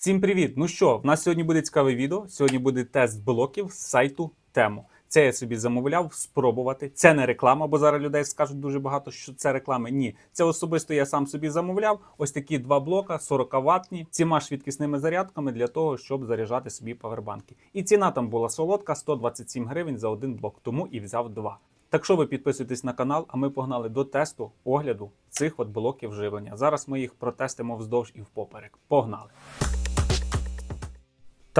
Всім привіт! Ну що, в нас сьогодні буде цікаве відео. Сьогодні буде тест блоків з сайту Тему. Це я собі замовляв спробувати. Це не реклама, бо зараз людей скажуть дуже багато, що це реклами. Ні, це особисто я сам собі замовляв. Ось такі два блока 40 ватні, ціма швидкісними зарядками для того, щоб заряджати собі павербанки. І ціна там була солодка 127 гривень за один блок, тому і взяв два. Так що ви підписуйтесь на канал, а ми погнали до тесту огляду цих от блоків живлення. Зараз ми їх протестимо вздовж і впоперек. Погнали!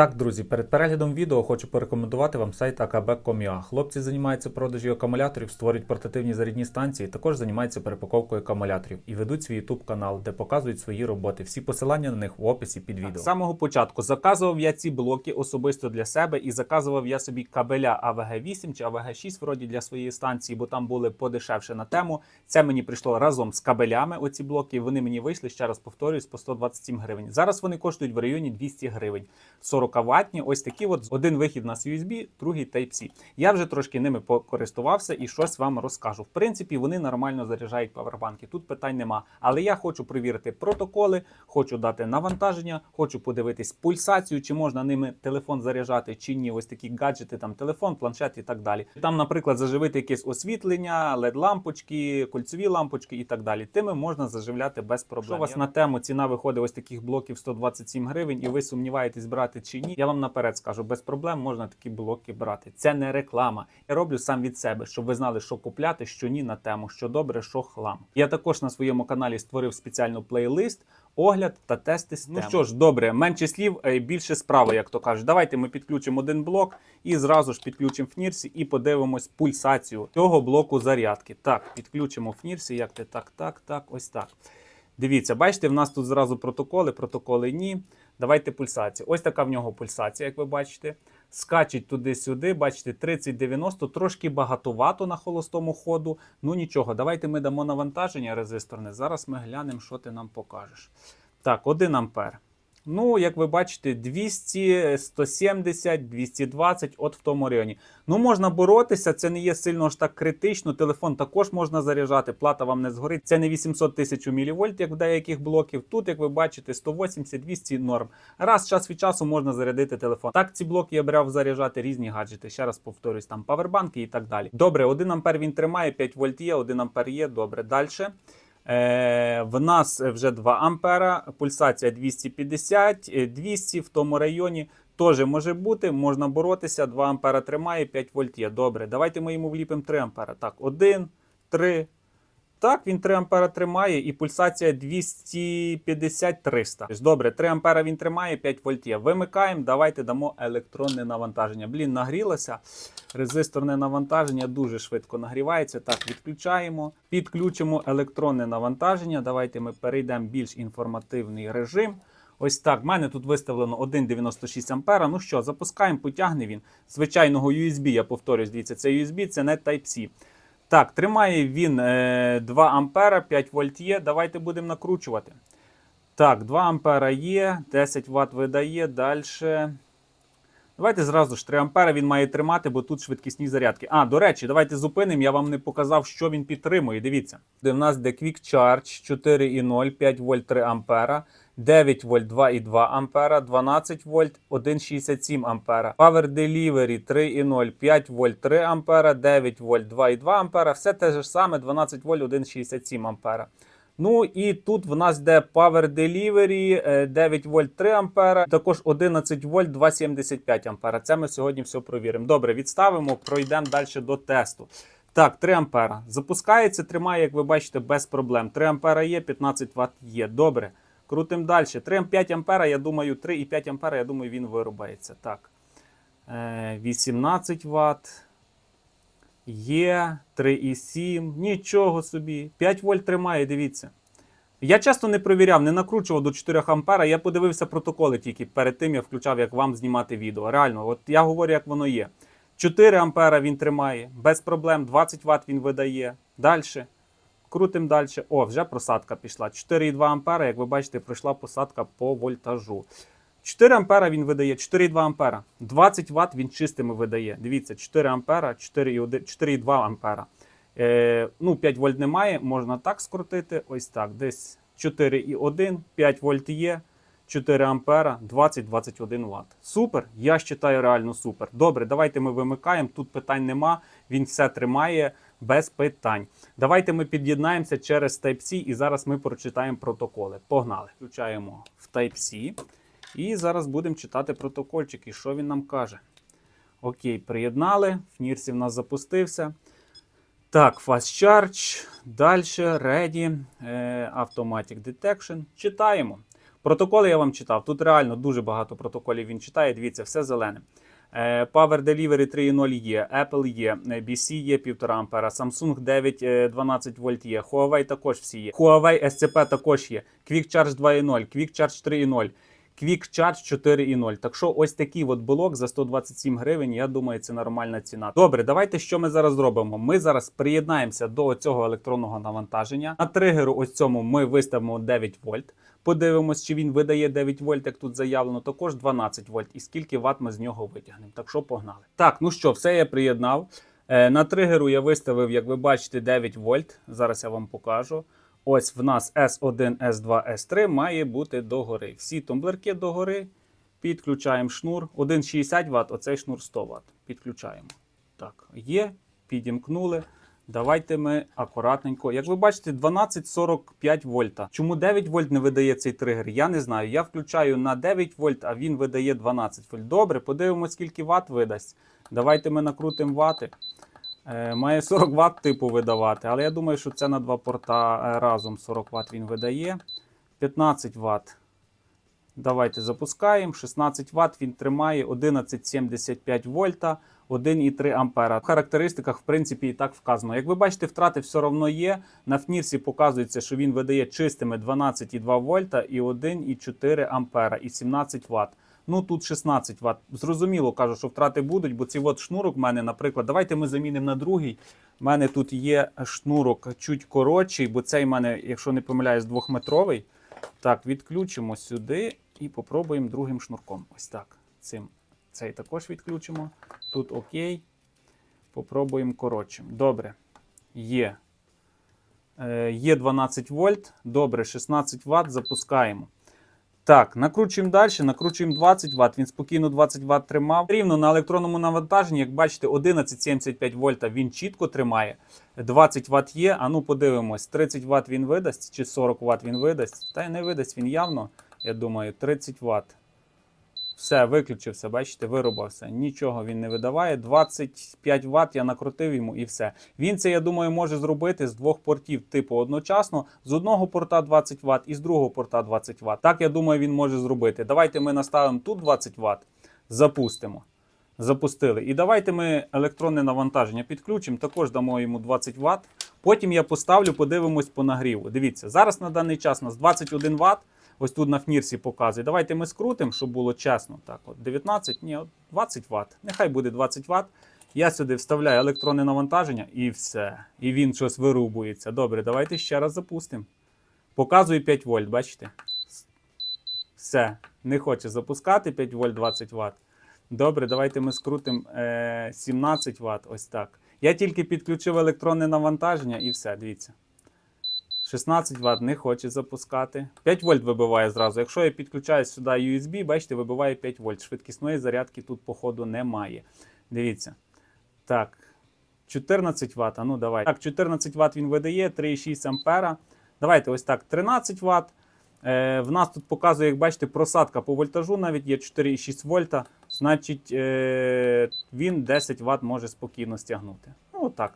Так, друзі, перед переглядом відео хочу порекомендувати вам сайт akb.com.ua. Хлопці займаються продажі акумуляторів, створюють портативні зарядні станції, також займаються перепаковкою акумуляторів і ведуть свій YouTube канал, де показують свої роботи. Всі посилання на них в описі під відео. З самого початку заказував я ці блоки особисто для себе і заказував я собі кабеля AVG8 чи AVG6 вроді для своєї станції, бо там були подешевше на тему. Це мені прийшло разом з кабелями. Оці блоки вони мені вийшли ще раз повторюсь по 127 гривень. Зараз вони коштують в районі 200 гривень. 40 ватні, ось такі от один вихід на USB, другий Type-C. Я вже трошки ними покористувався і щось вам розкажу. В принципі, вони нормально заряджають павербанки. Тут питань нема. Але я хочу перевірити протоколи, хочу дати навантаження, хочу подивитись пульсацію, чи можна ними телефон заряджати, чи ні. Ось такі гаджети, там телефон, планшет і так далі. Там, наприклад, заживити якесь освітлення, led лампочки, кольцеві лампочки і так далі. Тими можна заживляти без проблем. Якщо у вас на тему ціна виходить ось таких блоків 127 гривень, і ви сумніваєтесь брати чи ні, я вам наперед скажу, без проблем можна такі блоки брати. Це не реклама. Я роблю сам від себе, щоб ви знали, що купляти, що ні на тему, що добре, що хлам. Я також на своєму каналі створив спеціальну плейлист. Огляд та тести з Ну що ж, добре, менше слів, е, більше справи, як то кажуть. Давайте ми підключимо один блок і зразу ж підключимо фнірсі і подивимось пульсацію цього блоку зарядки. Так, підключимо фнірсі, як ти так, так, так, ось так. Дивіться, бачите, в нас тут зразу протоколи, протоколи ні. Давайте пульсацію. Ось така в нього пульсація, як ви бачите. Скачить туди-сюди, бачите, 30-90, трошки багатовато на холостому ходу. Ну нічого, давайте ми дамо навантаження резисторне. Зараз ми глянемо, що ти нам покажеш. Так, 1 ампер. Ну, як ви бачите, 200, 170, 220, от в тому районі. Ну, можна боротися, це не є сильно ж так критично. Телефон також можна заряджати, плата вам не згорить. Це не 800 тисяч мілівольт, як в деяких блоків. Тут, як ви бачите, 180-200 норм. Раз час від часу можна зарядити телефон. Так, ці блоки я брав заряджати різні гаджети. Ще раз повторюсь, там павербанки і так далі. Добре, 1 ампер він тримає, 5 вольт є, 1 ампер є. Добре, далі. Е, в нас вже 2 ампера, пульсація 250, е, 200 в тому районі. Теж може бути, можна боротися. 2 ампера тримає, 5 вольт є. Добре, давайте ми йому вліпимо 3 ампера. Так, 1, 3. Так, він 3 ампера тримає і пульсація 250-300. Добре, 3 ампера він тримає, 5 вольт є. Вимикаємо, давайте дамо електронне навантаження. Блін, нагрілося. Резисторне навантаження дуже швидко нагрівається. Так, відключаємо. Підключимо електронне навантаження. Давайте ми перейдемо в більш інформативний режим. Ось так, в мене тут виставлено 1,96 ампера. Ну що, запускаємо, потягне він. Звичайного USB, я повторюсь, дивіться, це USB, це не Type-C. Так, тримає він е, 2 ампера, 5 вольт є. Давайте будемо накручувати. Так, 2 ампера є, 10 Вт видає. Далі. Давайте зразу ж 3 ампера він має тримати, бо тут швидкісні зарядки. А, до речі, давайте зупинимо. Я вам не показав, що він підтримує. Дивіться. Де в нас де Quick Charge 4,0, 5 вольт 3 ампера. 9 вольт 2,2 ампера, 12 вольт 1,67 ампера. Power Delivery 3,0, 5 вольт 3 ампера, 9 вольт 2,2 ампера. Все те ж саме, 12 вольт 1,67 ампера. Ну і тут в нас йде Power Delivery е, 9 вольт 3 ампера, також 11 вольт 2,75 ампера. Це ми сьогодні все провіримо. Добре, відставимо, пройдемо далі до тесту. Так, 3 ампера. Запускається, тримає, як ви бачите, без проблем. 3 ампера є, 15 Вт є. Добре. Крутимо далі. 3,5 ампера, я думаю, 3,5 ампера, я думаю, він вирубається. Так. Е, 18 Вт. Є 3,7. Нічого собі. 5 вольт тримає, дивіться. Я часто не провіряв, не накручував до 4 ампера. Я подивився протоколи тільки перед тим, я включав, як вам знімати відео. Реально, от я говорю, як воно є. 4 ампера він тримає, без проблем, 20 Вт він видає. Далі. Крутимо далі. О, вже просадка пішла. 4,2 ампера, як ви бачите, пройшла посадка по вольтажу. 4 ампера він видає, 4,2 ампера. 20 Вт він чистими видає. Дивіться, 4 ампера, 4,2 ампера. Е, ну, 5 вольт немає, можна так скрутити. Ось так. Десь 4,1, 5 вольт є. 4 ампера, 20-21 Вт. Супер, я вважаю реально супер. Добре, давайте ми вимикаємо. Тут питань нема. Він все тримає без питань. Давайте ми під'єднаємося через Type-C і зараз ми прочитаємо протоколи. Погнали. Включаємо в Type-C. І зараз будемо читати протокольчик. І що він нам каже? Окей, приєднали. Фнірсі в нас запустився. Так, Fast Charge. Далі Ready. е, Automatic Detection. Читаємо. Протоколи я вам читав. Тут реально дуже багато протоколів він читає. Дивіться, все зелене. Е, Power Delivery 3.0 є, Apple є, е, BC є 1,5 ампера, Samsung 9 е, 12 вольт є, Huawei також всі є. Huawei SCP також є, Quick Charge 2.0, Quick Charge 3.0. Quick Charge 4.0. Так що ось такий от блок за 127 гривень, я думаю, це нормальна ціна. Добре, давайте що ми зараз зробимо? Ми зараз приєднаємося до цього електронного навантаження. На тригеру ось цьому ми виставимо 9 вольт. Подивимось, чи він видає 9 вольт, як тут заявлено, також 12 вольт. І скільки ватт ми з нього витягнемо. Так що погнали. Так, ну що, все я приєднав. Е, На тригеру я виставив, як ви бачите, 9 вольт. Зараз я вам покажу. Ось в нас S1, S2, S3 має бути догори. Всі тумблерки догори. Підключаємо шнур. 1,60 Вт, оцей шнур 100 Вт. Підключаємо. Так, є, підімкнули. Давайте ми акуратненько. Як ви бачите, 12,45 вольта. Чому 9 вольт не видає цей тригер? Я не знаю. Я включаю на 9 вольт, а він видає 12 вольт. Добре, подивимось, скільки ватт видасть. Давайте ми накрутимо вати. Е, Має 40 Вт типу видавати, але я думаю, що це на два порта е, разом 40 Вт він видає. 15 Вт. Давайте запускаємо. 16 Вт він тримає 11,75 вольта, 1,3 ампера. В характеристиках, в принципі, і так вказано. Як ви бачите, втрати все одно є. На фнірсі показується, що він видає чистими 12,2 вольта і 1,4 ампера і 17 Вт. Ну тут 16 Вт. Зрозуміло, кажу, що втрати будуть, бо цей от шнурок в мене, наприклад, давайте ми замінимо на другий. У мене тут є шнурок чуть коротший, бо цей в мене, якщо не помиляюсь, двохметровий. Так, відключимо сюди і попробуємо другим шнурком. Ось так. Цим. Цей також відключимо. Тут окей. Попробуємо коротшим. Добре. Є. Е, є 12 вольт. Добре, 16 Вт. Запускаємо. Так, накручуємо далі, накручуємо 20 Вт. Він спокійно 20 Вт тримав. Рівно на електронному навантаженні, як бачите, 11,75 вольта він чітко тримає. 20 Вт є. А ну подивимось, 30 Вт він видасть чи 40 Вт він видасть. Та й не видасть він явно, я думаю, 30 Вт. Все, виключився, бачите, вирубався. Нічого він не видаває. 25 Вт я накрутив йому і все. Він це, я думаю, може зробити з двох портів, типу одночасно. З одного порта 20 Вт і з другого порта 20 Вт. Так, я думаю, він може зробити. Давайте ми наставимо тут 20 Вт, запустимо. Запустили. І давайте ми електронне навантаження підключимо, також дамо йому 20 Вт. Потім я поставлю, подивимось по нагріву. Дивіться, зараз на даний час у нас 21 Вт. Ось тут на фнірсі показує. Давайте ми скрутимо, щоб було чесно. Так, от 19, ні, 20 Вт. Нехай буде 20 Вт. Я сюди вставляю електронне навантаження і все. І він щось вирубується. Добре, давайте ще раз запустимо. Показую 5 вольт, бачите? Все. Не хоче запускати 5 вольт 20 Вт. Добре, давайте ми скрутимо е, 17 Вт. Ось так. Я тільки підключив електронне навантаження і все, дивіться. 16 Вт не хоче запускати. 5 вольт вибиває зразу. Якщо я підключаю сюди USB, бачите, вибиває 5 вольт. Швидкісної зарядки тут, походу, немає. Дивіться. Так. 14 Вт. Ну давай. Так, 14 Вт він видає, 3,6 ампера. Давайте ось так, 13 Вт. Е, в нас тут показує, як бачите, просадка по вольтажу навіть є 4,6 вольта. Значить, е, він 10 Вт може спокійно стягнути. Ну, отак.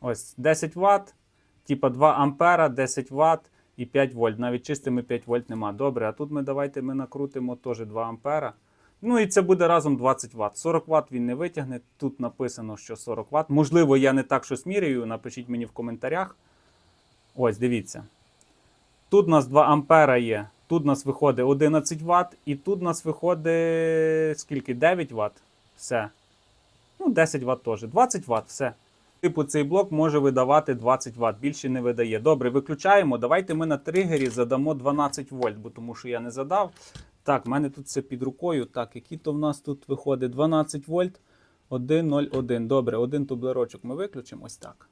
Ось 10 Вт, типа 2 ампера, 10 Вт і 5 вольт. Навіть чистими 5 вольт нема. Добре, а тут ми давайте ми накрутимо теж 2 ампера. Ну і це буде разом 20 Вт. 40 Вт він не витягне. Тут написано, що 40 Вт. Можливо, я не так щось міряю. Напишіть мені в коментарях. Ось, дивіться. Тут у нас 2 ампера є. Тут у нас виходить 11 Вт, і тут у нас виходить скільки? 9 Вт. Все. Ну, 10 Вт теж. 20 Вт, все. Типу, цей блок може видавати 20 Вт, більше не видає. Добре, виключаємо. Давайте ми на тригері задамо 12 вольт, бо тому що я не задав. Так, в мене тут все під рукою. Так, які то в нас тут виходить? 12 вольт, 1,01. Добре, один тублерочок ми виключимо. Ось так.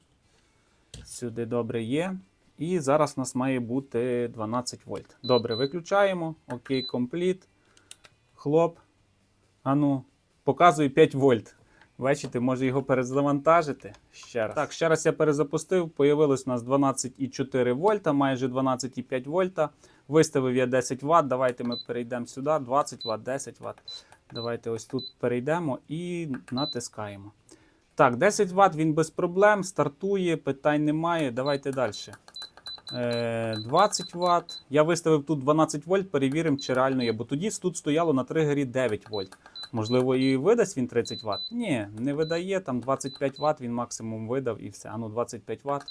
Сюди добре є. І зараз у нас має бути 12 вольт. Добре, виключаємо. Окей, компліт. Хлоп. Ану, показує 5 вольт. Бачите, може його перезавантажити ще раз. Так, ще раз я перезапустив. Появилось у нас 12,4 вольта, майже 12,5 вольта. Виставив я 10 Вт. Давайте ми перейдемо сюди. 20 Вт, 10 Вт. Давайте ось тут перейдемо і натискаємо. Так, 10 Вт він без проблем, стартує, питань немає. Давайте далі. Е, 20 Вт. Я виставив тут 12 вольт, перевіримо, чи реально є. Бо тоді тут стояло на тригері 9 вольт. Можливо, і видасть він 30 Вт? Ні, не видає. Там 25 Вт він максимум видав і все. Ану, 25 Вт.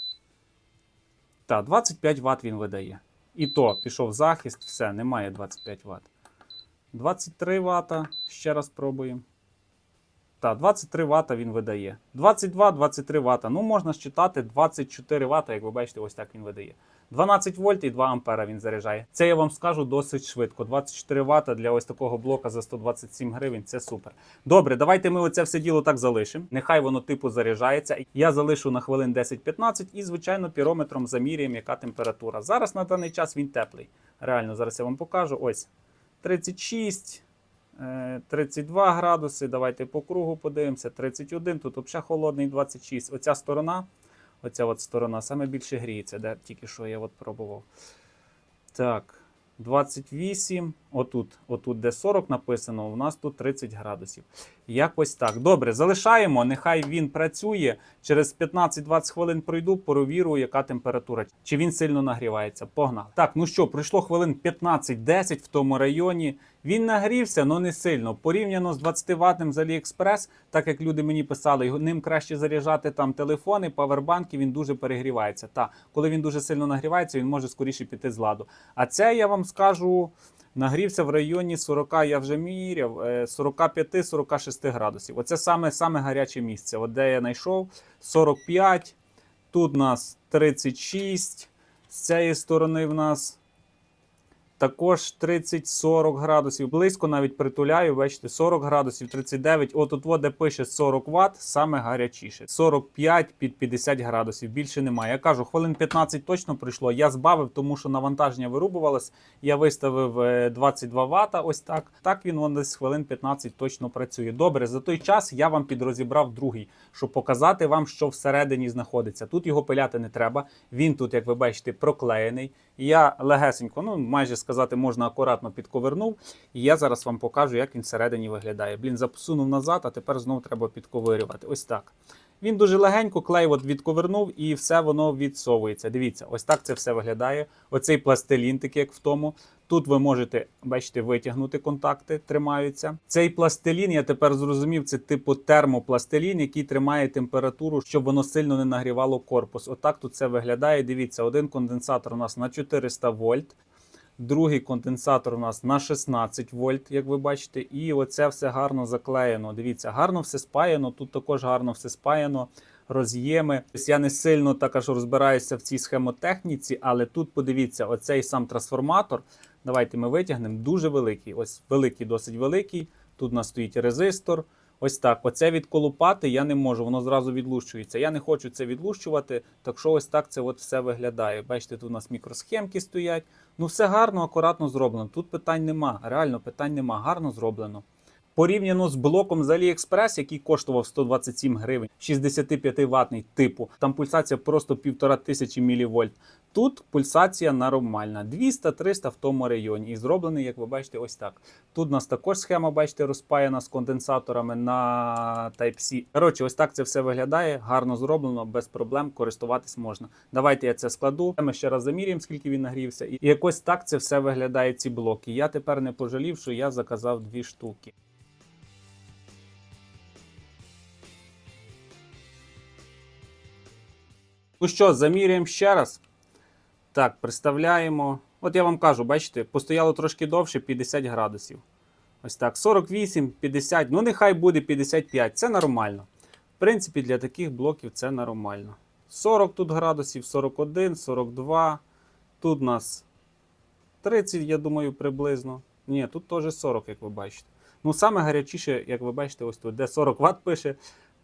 Так, 25 Вт він видає. І то пішов захист, все, немає 25 Вт. 23 Вт. Ще раз пробуємо. Так, 23 Вт він видає. 22-23 Вт. Ну, можна считати 24 Вт, як ви бачите, ось так він видає. 12 вольт і 2 ампера він заряджає. Це я вам скажу досить швидко. 24 Вт для ось такого блока за 127 гривень. Це супер. Добре, давайте ми оце все діло так залишимо. Нехай воно типу заряджається. Я залишу на хвилин 10-15 і, звичайно, пірометром заміряємо, яка температура. Зараз на даний час він теплий. Реально, зараз я вам покажу. Ось 36. е, 32 градуси, давайте по кругу подивимося. 31, тут взагалі холодний 26. Оця сторона, оця от сторона саме більше гріється, де тільки що я от пробував. Так, 28. Отут, отут, де 40 написано, у нас тут 30 градусів. Якось так. Добре, залишаємо. Нехай він працює. Через 15-20 хвилин пройду, перевірю, яка температура. Чи він сильно нагрівається. Погнав. Так, ну що, пройшло хвилин 15-10 в тому районі. Він нагрівся, але не сильно. Порівняно з 20 ватним з AliExpress, так як люди мені писали, ним краще заряджати там телефони, павербанки, він дуже перегрівається. Та, коли він дуже сильно нагрівається, він може скоріше піти з ладу. А це я вам скажу. Нагрівся в районі 40, я вже міряв, е, 45-46 градусів. Оце саме, саме гаряче місце. От де я знайшов 45, тут у нас 36, з цієї сторони в нас також 30-40 градусів. Близько навіть притуляю, бачите, 40 градусів, 39. От от, де пише 40 Вт, саме гарячіше. 45 під 50 градусів. Більше немає. Я кажу, хвилин 15 точно пройшло. Я збавив, тому що навантаження вирубувалось. Я виставив е, 22 Вт. Ось так. Так він вон десь хвилин 15 точно працює. Добре, за той час я вам підрозібрав другий, щоб показати вам, що всередині знаходиться. Тут його пиляти не треба. Він тут, як ви бачите, проклеєний. Я легесенько, ну майже сказати, можна акуратно підковернув. І я зараз вам покажу, як він всередині виглядає. Блін, запсунув назад, а тепер знову треба підковирювати. Ось так. Він дуже легенько, клей от відковернув і все воно відсовується. Дивіться, ось так це все виглядає. Оцей пластилін, такий як в тому. Тут ви можете, бачите, витягнути контакти, тримаються. Цей пластилін, я тепер зрозумів, це типу термопластилін, який тримає температуру, щоб воно сильно не нагрівало корпус. Отак тут це виглядає. Дивіться, один конденсатор у нас на 400 вольт. Другий конденсатор у нас на 16 вольт, як ви бачите, і оце все гарно заклеєно. Дивіться, гарно все спаяно. Тут також гарно все спаяно. Роз'єми. Я не сильно також розбираюся в цій схемотехніці, але тут подивіться, оцей сам трансформатор. Давайте ми витягнемо. Дуже великий. Ось великий, досить великий. Тут у нас стоїть резистор. Ось так. Оце відколупати я не можу, воно зразу відлущується. Я не хочу це відлущувати, так що ось так це от все виглядає. Бачите, тут у нас мікросхемки стоять. Ну, все гарно, акуратно зроблено. Тут питань нема. Реально питань нема. Гарно зроблено. Порівняно з блоком з AliExpress, який коштував 127 гривень, 65 ватний типу. Там пульсація просто 1500 мВ. Тут пульсація нормальна, 200-300 в тому районі. І зроблений, як ви бачите, ось так. Тут у нас також схема, бачите, розпаяна з конденсаторами на Type-C. Коротше, ось так це все виглядає. Гарно зроблено, без проблем користуватись можна. Давайте я це складу. Ми ще раз заміряємо, скільки він нагрівся. І якось так це все виглядає. Ці блоки. Я тепер не пожалів, що я заказав дві штуки. Ну що, заміряємо ще раз. Так, представляємо. От я вам кажу, бачите, постояло трошки довше 50 градусів. Ось так, 48, 50, ну нехай буде 55, це нормально. В принципі, для таких блоків це нормально. 40 тут градусів, 41, 42. Тут у нас 30, я думаю, приблизно. Ні, тут теж 40, як ви бачите. Ну, саме гарячіше, як ви бачите, ось тут, де 40 Вт пише,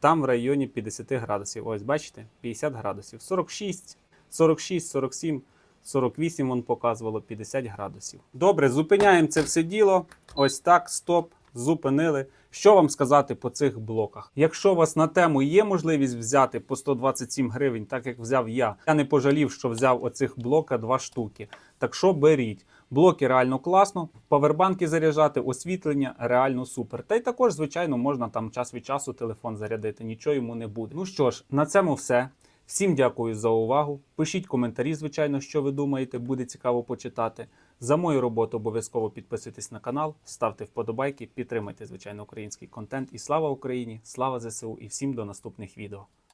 там в районі 50 градусів. Ось, бачите, 50 градусів. 46, 46, 47, 48 вон показувало 50 градусів. Добре, зупиняємо це все діло. Ось так, стоп, зупинили. Що вам сказати по цих блоках? Якщо у вас на тему є можливість взяти по 127 гривень, так як взяв я, я не пожалів, що взяв оцих блока два штуки. Так що беріть. Блоки реально класно, павербанки заряджати, освітлення реально супер. Та й також, звичайно, можна там час від часу телефон зарядити, нічого йому не буде. Ну що ж, на цьому все. Всім дякую за увагу. Пишіть коментарі, звичайно, що ви думаєте, буде цікаво почитати. За мою роботу обов'язково підписуйтесь на канал, ставте вподобайки, підтримайте, звичайно, український контент. І слава Україні! Слава ЗСУ і всім до наступних відео.